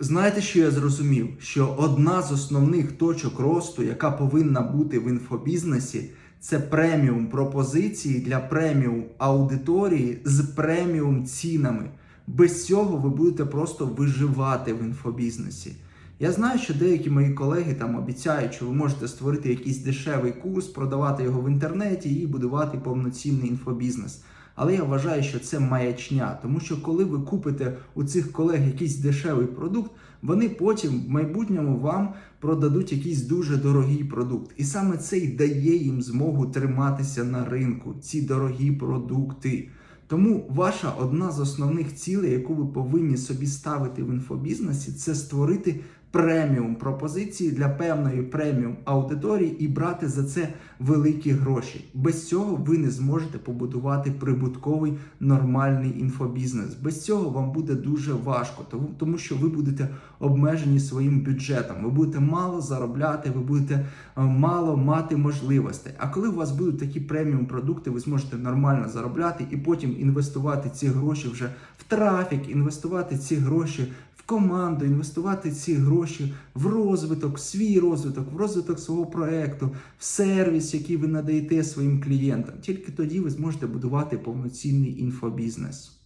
Знаєте, що я зрозумів? Що одна з основних точок росту, яка повинна бути в інфобізнесі, це преміум пропозиції для преміум аудиторії з преміум цінами. Без цього ви будете просто виживати в інфобізнесі. Я знаю, що деякі мої колеги там обіцяють, що ви можете створити якийсь дешевий курс, продавати його в інтернеті і будувати повноцінний інфобізнес. Але я вважаю, що це маячня, тому що коли ви купите у цих колег якийсь дешевий продукт, вони потім в майбутньому вам продадуть якийсь дуже дорогий продукт. І саме це й дає їм змогу триматися на ринку, ці дорогі продукти. Тому ваша одна з основних цілей, яку ви повинні собі ставити в інфобізнесі, це створити преміум пропозиції для певної преміум аудиторії і брати за це великі гроші. Без цього ви не зможете побудувати прибутковий нормальний інфобізнес. Без цього вам буде дуже важко, тому, що ви будете обмежені своїм бюджетом. Ви будете мало заробляти, ви будете е, мало мати можливостей. А коли у вас будуть такі преміум продукти, ви зможете нормально заробляти і потім інвестувати ці гроші вже в трафік, інвестувати ці гроші команду, інвестувати ці гроші в розвиток, в свій розвиток, в розвиток свого проекту, в сервіс, який ви надаєте своїм клієнтам. Тільки тоді ви зможете будувати повноцінний інфобізнес.